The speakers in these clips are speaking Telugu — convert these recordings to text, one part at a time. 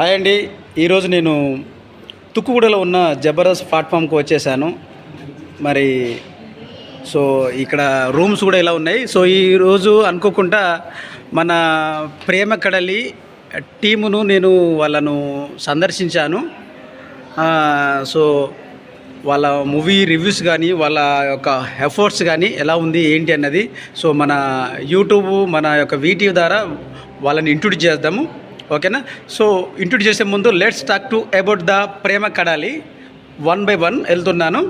హాయ్ అండి. ఈరోజు నేను తుక్కుగూడలో ఉన్న జబర్దస్త్ ప్లాట్ఫామ్కి వచ్చేసాను. మరి సో ఇక్కడ రూమ్స్ కూడా ఇలా ఉన్నాయి. సో ఈరోజు అనుకోకుండా మన ప్రేమ కడలి టీమును నేను వాళ్ళను సందర్శించాను. సో వాళ్ళ మూవీ రివ్యూస్ కానీ వాళ్ళ యొక్క ఎఫర్ట్స్ కానీ ఎలా ఉంది ఏంటి అన్నది సో మన యూట్యూబ్ మన యొక్క వీటీవీ ద్వారా వాళ్ళని ఇంట్రొడ్యూస్ చేద్దాము. ఓకేనా? సో ఇంట్రొడ్యూస్ చేసే ముందు let's talk to about the Prema Kadali one by one వెళ్తున్నాను.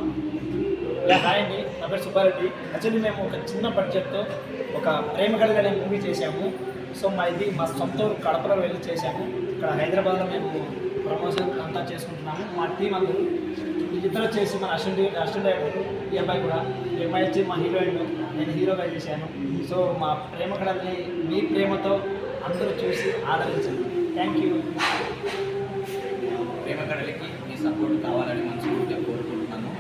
హాయ్ అండి. నా పేరు సుబ్బారెడ్డి. యాక్చువల్లీ మేము ఒక చిన్న బడ్జెట్తో ఒక ప్రేమ కళ అనే మూవీ చేశాము. సో మా ఇది మా సొంత ఊరు కడపలో వెళ్ళి చేశాము. ఇక్కడ హైదరాబాద్లో మేము ప్రమోషన్ అంతా చేసుకుంటున్నాము. మా టీం అందరూ ఇద్దరు వచ్చేసి మన అసిస్టెంట్ అసిస్టెంట్ డైరెక్టర్ ఈ అబ్బాయి కూడా ఈ అబ్బాయి వచ్చి మా హీరోయిన్ నేను హీరోగా చేశాను. సో మా ప్రేమ కడల్ని మీ ప్రేమతో అందరూ చూసి ఆదరించండి థ్యాంక్ యూ ప్రేమ కడలికి మీ సపోర్ట్ కావాలని మనస్ఫూర్తిగా కోరుకుంటున్నాను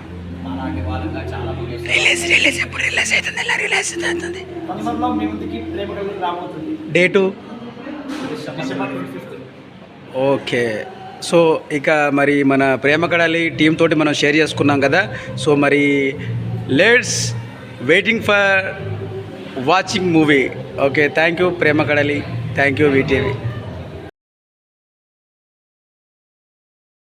అలాంటి వాళ్ళగా చాలా మంది తొందరలో మీ ముందుకి ప్రేమ కళకి రాబోతుంది date December twenty fifth okay so ఇక మరి మన ప్రేమ కడాలి టీం తోటి మనం షేర్ చేసుకున్నాం కదా. సో మరి let's waiting for watching movie okay thank you Prema Kadali thank you VTV